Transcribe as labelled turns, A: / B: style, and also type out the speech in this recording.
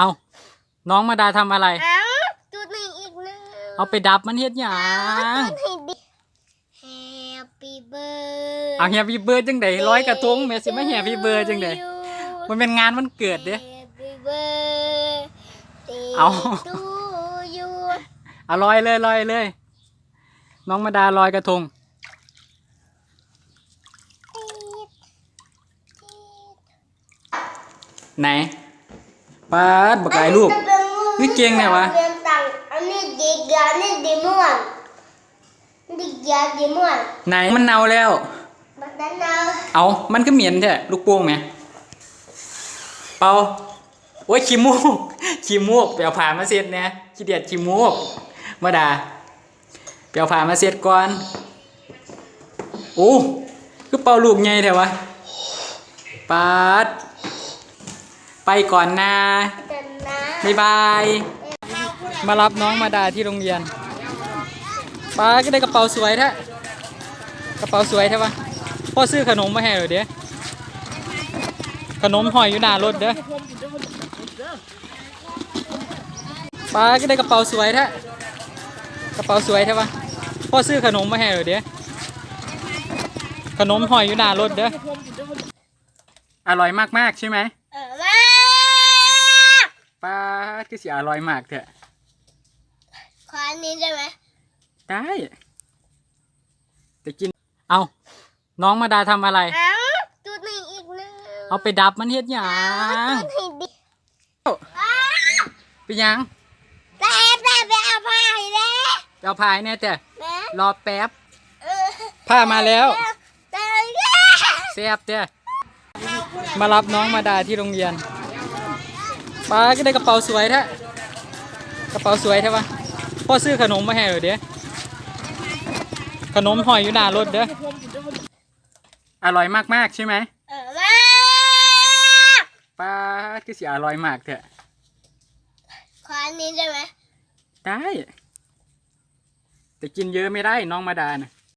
A: เอาน้องมาดาทำอะไร
B: เอ้าจุดหนึ่งอีกหนึ่ง
A: เอาไปดับมันเฮ็ดหยั
B: เอ้างจุดให้ดิ Happy birthday
A: เอาแฮปปี้เบิร์ดจังไดร้อยกระทงแม่สิมาแฮปปี้เบิร์ดจังไดมันเป็นงานวันเกิดเด้
B: Happy birthday
A: เอา
B: to you
A: เอาลอยเลยลอยเลย น้องมาดาลอยกระทง ไหน ปาดบักหลายลูกนี่เก่งเนี่ยวะ
B: เรียนตังอันนี้เด็กอันนี้เดมอนเด็กยาเดมอน
A: ไหนมันเน่าแล้ว
B: บัดนั้นเอา
A: เอามันก็เหม็นแท้ลูกโป่งไหมเปาโอ้ยขี้มูกขี้มูกไปเอาผ่ามาเสร็จเนี่ยขี้เดียดขี้มูกมาดาไปเอาผ่ามาเสร็จก่อนโอ้คือเป่าลูกใหญ่แท้วะปาด ไปก่อนนะ
B: แต่นะ
A: บ๊ายบาย มารับน้องมาดาที่โรงเรียนป้าก็ได้กระเป๋าสวยแท้กระเป๋าสวยแท้วะพ่อซื้อขนมมาให้เหรอเดี๋ยวขนมห่อยอยู่หน้ารถเด้อป้าก็ได้กระเป๋าสวยแท้กระเป๋าสวยแท้วะพ่อซื้อขนมมาให้เหรอเดี๋ยวขนมห่อยอยู่หน้ารถเด้ออร่อยมากๆใช่ไหม
B: เออมา
A: ป้าก็สิอร่อยมากเถอะ
B: ขออันนี้ได้ไหม
A: ได้แต่กิน เอาน้องมาดาทำอะไร
B: เอ้าจุดหนึ่งอีกหนึ่ง
A: เอาไปดับมันเฮ็ดหยั
B: เอ้างจุดให้ดิอ้า
A: ไปหยัง
B: แต่แต่ไปเอาผ้าให้แม่
A: ไปเอาพายแน่แต่
B: แม่
A: รอแป๊บ
B: เออ
A: ผ้ามาแล้ว
B: แต่
A: แซ่บเต้มารับน้องมาดาที่โรงเรียน ป้าก็ได้กระเป๋าสวยแท้กระเป๋าสวยแท้วะพ่อซื้อขนมมาให้เหรอเดี๋ยวขนมห่อยอยู่หน้ารถเด้ออร่อยมากๆใช่ไหม
B: เออมา
A: ป้าก็สิอร่อยมากเถอะ
B: ขออันนี้ได้ไหม
A: ได้ แต่กินเยอะไม่ได้น้องมาดานะ